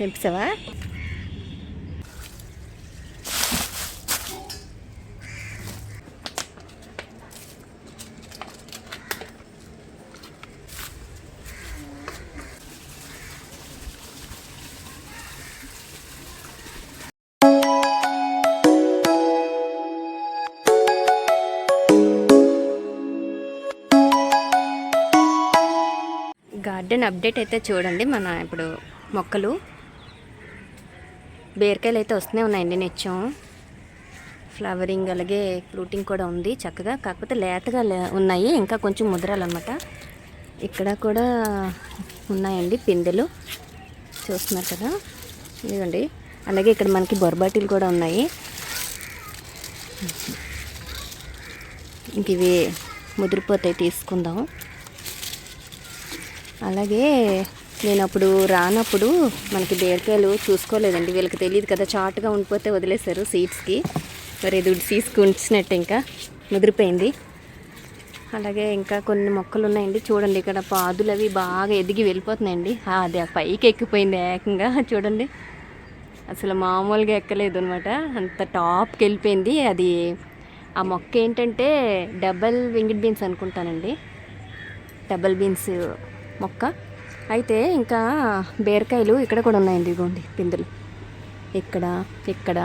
తెంపిసావా garden update అయితే చూడండి మన ఇప్పుడు మొక్కలు. బీరకాయలు అయితే వస్తూనే ఉన్నాయండి నిత్యం. ఫ్లవరింగ్ అలాగే ఫ్రూటింగ్ కూడా ఉంది చక్కగా. కాకపోతే లేతగా లే- ఉన్నాయి. ఇంకా కొంచెం ముద్రాలన్నమాట. ఇక్కడ కూడా ఉన్నాయండి పిందెలు. చూస్తున్నారు కదా? ఇదిగోండి. అలాగే ఇక్కడ మనకి బొరబాటిలు కూడా ఉన్నాయి. ఇంక ఇవి ముదిరిపోతాయి తీసుకుందాం. అలాగే నేను అప్పుడు రానప్పుడు మనకి బీరకాయలు చూసుకోలేదండి. వీళ్ళకి తెలియదు కదా చాటుగా ఉండిపోతే వదిలేశారు సీడ్స్కి. మరి ఇది తీసుకుంటున్నట్టు ఇంకా ముదిరిపోయింది. అలాగే ఇంకా కొన్ని మొక్కలు ఉన్నాయండి. చూడండి ఇక్కడ పాదులు అవి బాగా ఎదిగి వెళ్ళిపోతున్నాయండి. అది ఆ పైకి ఎక్కిపోయింది ఏకంగా చూడండి. అసలు మామూలుగా ఎక్కలేదు అనమాట అంత టాప్కి వెళ్ళిపోయింది. అది ఆ మొక్క ఏంటంటే డబల్ వింగిడ్ బీన్స్ అనుకుంటానండి. డబల్ బీన్స్ మొక్క. అయితే ఇంకా బీరకాయలు ఇక్కడ కూడా ఉన్నాయండి ఇదిగోండి పిందులు. ఇక్కడ ఇక్కడ.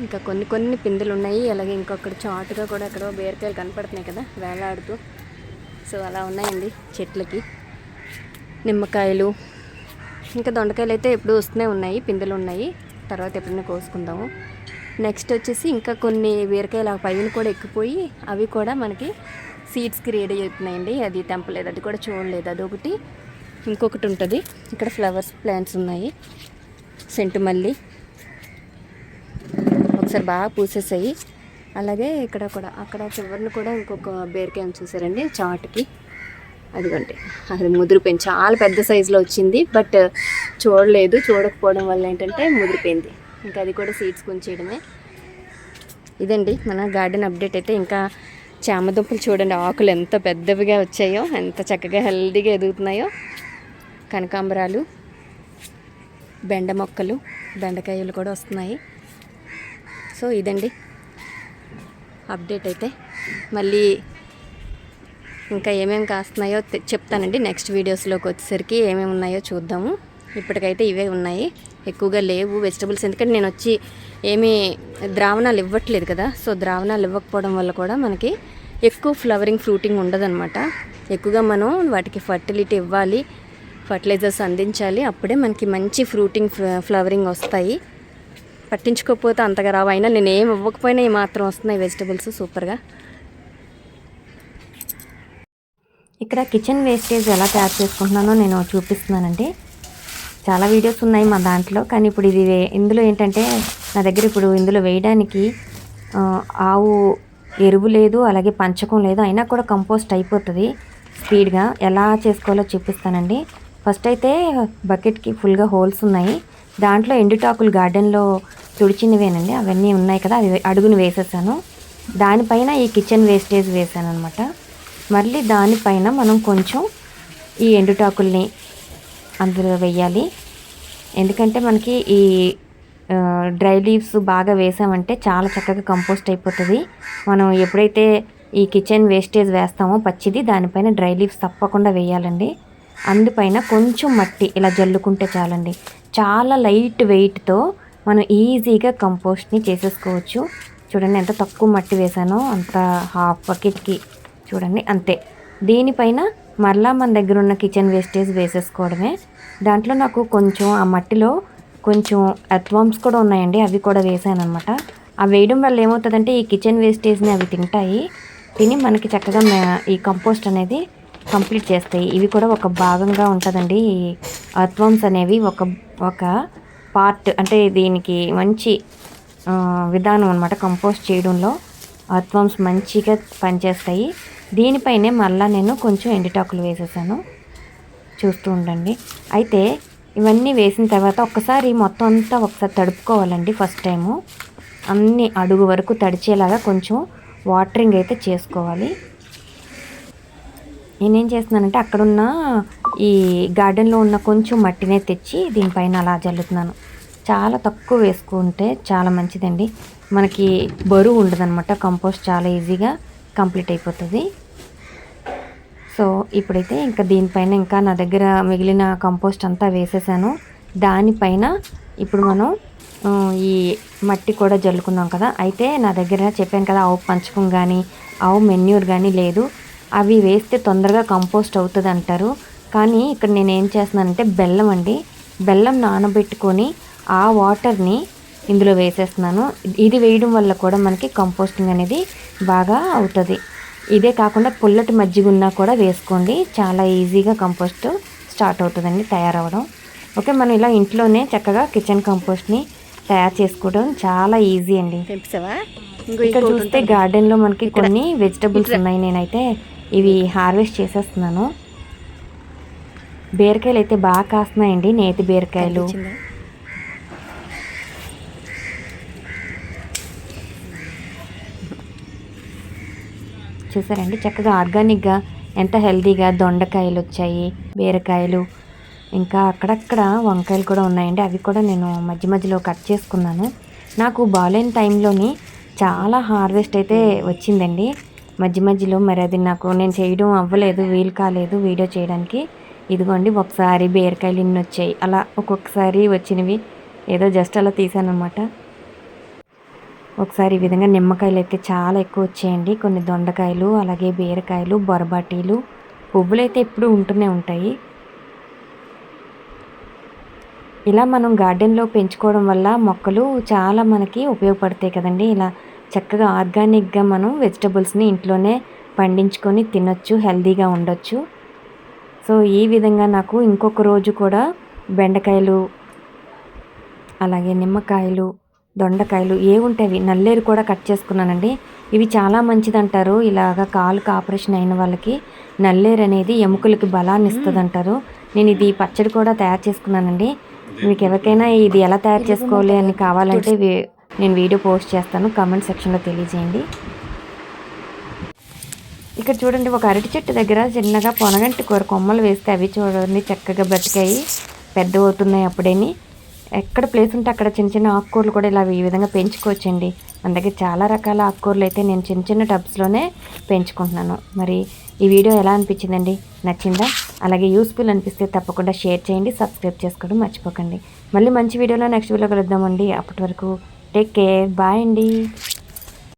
ఇంకా కొన్ని కొన్ని పిందులు ఉన్నాయి. అలాగే ఇంకొకటి చాటుగా కూడా ఎక్కడో బీరకాయలు కనపడుతున్నాయి కదా వేలాడుతూ. సో అలా ఉన్నాయండి చెట్లకి. నిమ్మకాయలు. ఇంకా దొండకాయలు అయితే ఎప్పుడు వస్తూనే ఉన్నాయి పిందెలు ఉన్నాయి. తర్వాత ఎప్పుడైనా కోసుకుందాము. నెక్స్ట్ వచ్చేసి ఇంకా కొన్ని బీరకాయలు ఆ పైన కూడా ఎక్కిపోయి అవి కూడా మనకి సీడ్స్కి రెడీ అవుతున్నాయండి. అది తెంపలేదు అది కూడా చూడలేదు. అదొకటి. ఇంకొకటి ఉంటుంది. ఇక్కడ ఫ్లవర్స్ ప్లాంట్స్ ఉన్నాయి. సెంటు మల్లి. ఒకసారి బాగా పూసేసాయి. అలాగే ఇక్కడ కూడా అక్కడ చివరిని కూడా ఇంకొక బీరకాయ చూసారండి చాటుకి. అదిగోండి. అది ముదిరిపోయింది చాలా పెద్ద సైజులో వచ్చింది బట్ చూడలేదు. చూడకపోవడం వల్ల ఏంటంటే ముదిరిపోయింది ఇంకా అది కూడా సీడ్స్ కొంచేయడమే. ఇదండి. మన గార్డెన్ అప్డేట్ అయితే ఇంకా చామదుంపలు చూడండి ఆకులు ఎంత పెద్దవిగా వచ్చాయో ఎంత చక్కగా హెల్దీగా ఎదుగుతున్నాయో. కనకాంబరాలు బెండ మొక్కలు బెండకాయలు కూడా వస్తున్నాయి. సో ఇదండి. అప్డేట్ అయితే. మళ్ళీ ఇంకా ఏమేమి కాస్తున్నాయో చెప్తానండి. నెక్స్ట్ వీడియోస్లోకి వచ్చేసరికి ఏమేమి ఉన్నాయో చూద్దాము. ఇప్పటికైతే ఇవే ఉన్నాయి. ఎక్కువగా లేవు వెజిటబుల్స్. ఎందుకంటే నేను వచ్చి ఏమీ ద్రావణాలు ఇవ్వట్లేదు కదా. సో ద్రావణాలు ఇవ్వకపోవడం వల్ల కూడా మనకి ఎక్కువ ఫ్లవరింగ్ ఫ్రూటింగ్ ఉండదన్నమాట. ఎక్కువగా మనం వాటికి ఫర్టిలిటీ ఇవ్వాలి ఫర్టిలైజర్స్ అందించాలి. అప్పుడే మనకి మంచి ఫ్రూటింగ్ ఫ్లవరింగ్ వస్తాయి. పట్టించుకోకపోతే అంతగా రావు. అయినా నేను ఏం ఇవ్వకపోయినా ఈ మాత్రం వస్తున్నాయి వెజిటబుల్స్. సూపర్గా. ఇక్కడ కిచెన్ వేస్టేజ్ ఎలా తయారు చేసుకుంటున్నానో నేను చూపిస్తున్నానండి. చాలా వీడియోస్ ఉన్నాయి మా దాంట్లో. కానీ ఇప్పుడు ఇది వే- ఇందులో ఏంటంటే నా దగ్గర ఇప్పుడు ఇందులో వేయడానికి ఆవు ఎరువు లేదు అలాగే పంచకం లేదు అయినా కూడా కంపోస్ట్ అయిపోతుంది స్పీడ్గా. ఎలా చేసుకోవాలో చూపిస్తానండి. ఫస్ట్ అయితే బకెట్కి ఫుల్గా హోల్స్ ఉన్నాయి. దాంట్లో ఎండుటాకులు గార్డెన్లో తుడిచినవేనండి. అవన్నీ ఉన్నాయి కదా అవి అడుగును వేసేసాను. దానిపైన ఈ కిచెన్ వేస్టేజ్ వేసాను అనమాట మళ్ళీ దానిపైన మనం కొంచెం ఈ ఎండుటాకుల్ని అందులో వెయ్యాలి. ఎందుకంటే మనకి ఈ డ్రై లీవ్స్ బాగా వేసామంటే చాలా చక్కగా కంపోస్ట్ అయిపోతుంది. మనం ఎప్పుడైతే ఈ కిచెన్ వేస్టేజ్ వేస్తామో పచ్చిది దానిపైన డ్రై లీవ్స్ తప్పకుండా వేయాలండి. అందుపైన కొంచెం మట్టి ఇలా జల్లుకుంటే చాలండి. చాలా లైట్ వెయిట్తో మనం ఈజీగా కంపోస్ట్ని చేసేసుకోవచ్చు. చూడండి ఎంత తక్కువ మట్టి వేసానో అంత హాఫ్ బకెట్కి చూడండి అంతే. దీనిపైన మరలా మన దగ్గర ఉన్న కిచెన్ వేస్టేజ్ వేసేసుకోవడమే. దాంట్లో నాకు కొంచెం ఆ మట్టిలో కొంచెం ఎర్త్వామ్స్ కూడా ఉన్నాయండి అవి కూడా వేసాను అనమాట అవి వేయడం వల్ల ఏమవుతుందంటే ఈ కిచెన్ వేస్టేజ్ని అవి తింటాయి తిని మనకి చక్కగా ఈ కంపోస్ట్ అనేది కంప్లీట్ చేస్తాయి. ఇవి కూడా ఒక భాగంగా ఉంటుందండి. ఈ అత్వామ్స్ అనేవి ఒక ఒక పార్ట్ అంటే దీనికి మంచి విధానం అనమాట కంపోస్ట్ చేయడంలో. అత్వామ్స్ మంచిగా పనిచేస్తాయి. దీనిపైనే మళ్ళీ నేను కొంచెం ఎండిటాకులు వేసేసాను. చూస్తూ ఉండండి. అయితే ఇవన్నీ వేసిన తర్వాత ఒక్కసారి మొత్తం అంతా ఒకసారి తడుపుకోవాలండి ఫస్ట్ టైము. అన్ని అడుగు వరకు తడిచేలాగా కొంచెం వాటరింగ్ అయితే చేసుకోవాలి. నేనేం చేస్తున్నానంటే అక్కడున్న ఈ గార్డెన్లో ఉన్న కొంచెం మట్టినే తెచ్చి దీనిపైన అలా జల్లుతున్నాను. చాలా తక్కువ వేసుకుంటే చాలా మంచిదండి. మనకి బరువు ఉండదన్నమాట. కంపోస్ట్ చాలా ఈజీగా కంప్లీట్ అయిపోతుంది. సో ఇప్పుడైతే ఇంకా దీనిపైన ఇంకా నా దగ్గర మిగిలిన కంపోస్ట్ అంతా వేసేసాను. దానిపైన ఇప్పుడు మనం ఈ మట్టి కూడా జల్లుకున్నాం కదా. అయితే నా దగ్గర చెప్పాను కదా ఆవు పంచకం కానీ ఆవు మెన్యూర్ కానీ లేదు. అవి వేస్తే తొందరగా కంపోస్ట్ అవుతుంది అంటారు. కానీ ఇక్కడ నేను ఏం చేస్తున్నానంటే బెల్లం అండి. బెల్లం నానబెట్టుకొని ఆ వాటర్ని ఇందులో వేసేస్తున్నాను. ఇది వేయడం వల్ల కూడా మనకి కంపోస్టింగ్ అనేది బాగా అవుతుంది. ఇదే కాకుండా పుల్లటి మజ్జిగ ఉన్నా కూడా వేసుకోండి. చాలా ఈజీగా కంపోస్ట్ స్టార్ట్ అవుతుందండి తయారవడం. ఓకే మనం ఇలా ఇంట్లోనే చక్కగా కిచెన్ కంపోస్ట్ని తయారు చేసుకోవడం చాలా ఈజీ అండి. ఇక్కడ చూస్తే. గార్డెన్లో మనకి కొన్ని వెజిటబుల్స్. ఉన్నాయి. నేనైతే ఇవి హార్వెస్ట్ చేసేస్తున్నాను. బీరకాయలు అయితే బాగా కాస్తున్నాయండి నేతి బీరకాయలు. చూసారండి? చక్కగా ఆర్గానిక్గా ఎంత హెల్తీగా దొండకాయలు వచ్చాయి బీరకాయలు ఇంకా అక్కడక్కడ వంకాయలు కూడా ఉన్నాయండి. అవి కూడా నేను మధ్య మధ్యలో కట్ చేసుకున్నాను. నాకు బాగాలేని టైంలోని చాలా హార్వెస్ట్ అయితే వచ్చిందండి. మధ్య మధ్యలో మరి అది నాకు నేను చేయడం అవ్వలేదు వీలు కాలేదు వీడియో చేయడానికి. ఇదిగోండి ఒకసారి బీరకాయలు ఇన్ని వచ్చాయి అలా ఒక్కొక్కసారి వచ్చినవి ఏదో జస్ట్ అలా తీసాను అనమాట ఒకసారి ఈ విధంగా నిమ్మకాయలు అయితే చాలా ఎక్కువ వచ్చాయండి. కొన్ని దొండకాయలు అలాగే బీరకాయలు బొరబాటీలు పువ్వులు అయితే ఎప్పుడూ ఉంటూనే ఉంటాయి. ఇలా మనం గార్డెన్లో పెంచుకోవడం వల్ల మొక్కలు చాలా మనకి ఉపయోగపడతాయి కదండి. ఇలా చక్కగా ఆర్గానిక్గా మనం వెజిటబుల్స్ని ఇంట్లోనే పండించుకొని తినొచ్చు హెల్తీగా ఉండొచ్చు. సో ఈ విధంగా నాకు ఇంకొక రోజు కూడా బెండకాయలు అలాగే నిమ్మకాయలు దొండకాయలు ఏ ఉంటాయి నల్లేరు కూడా కట్ చేసుకున్నానండి. ఇవి చాలా మంచిది అంటారు ఇలాగ కాలుకి ఆపరేషన్ అయిన వాళ్ళకి నల్లేరు అనేది ఎముకలకి బలాన్ని ఇస్తుంది అంటారు నేను ఇది పచ్చడి కూడా తయారు చేసుకున్నానండి. మీకు ఎవరికైనా ఇది ఎలా తయారు చేసుకోవాలి అని కావాలంటే నేను వీడియో పోస్ట్ చేస్తాను. కామెంట్ సెక్షన్లో తెలియజేయండి. ఇక్కడ చూడండి ఒక అరటి చెట్టు దగ్గర చిన్నగా పొనగంటి కూర కొమ్మలు వేస్తే అవి చూడండి చక్కగా బతికాయి పెద్ద అవుతున్నాయి అప్పుడేని ఎక్కడ ప్లేస్ ఉంటే అక్కడ చిన్న చిన్న ఆకుకూరలు కూడా ఇలా ఈ విధంగా పెంచుకోవచ్చండి. మన దగ్గర చాలా రకాల ఆకుకూరలు అయితే నేను చిన్న చిన్న టబ్స్లోనే పెంచుకుంటున్నాను. మరి ఈ వీడియో ఎలా అనిపించిందండి? నచ్చిందా? అలాగే యూస్ఫుల్ అనిపిస్తే తప్పకుండా షేర్ చేయండి సబ్స్క్రైబ్ చేసుకోవడం మర్చిపోకండి. మళ్ళీ మంచి వీడియోలో నెక్స్ట్ వీడియో కలుద్దామండి. అప్పటి వరకు టేక్ కేర్ బాయ్ అండి.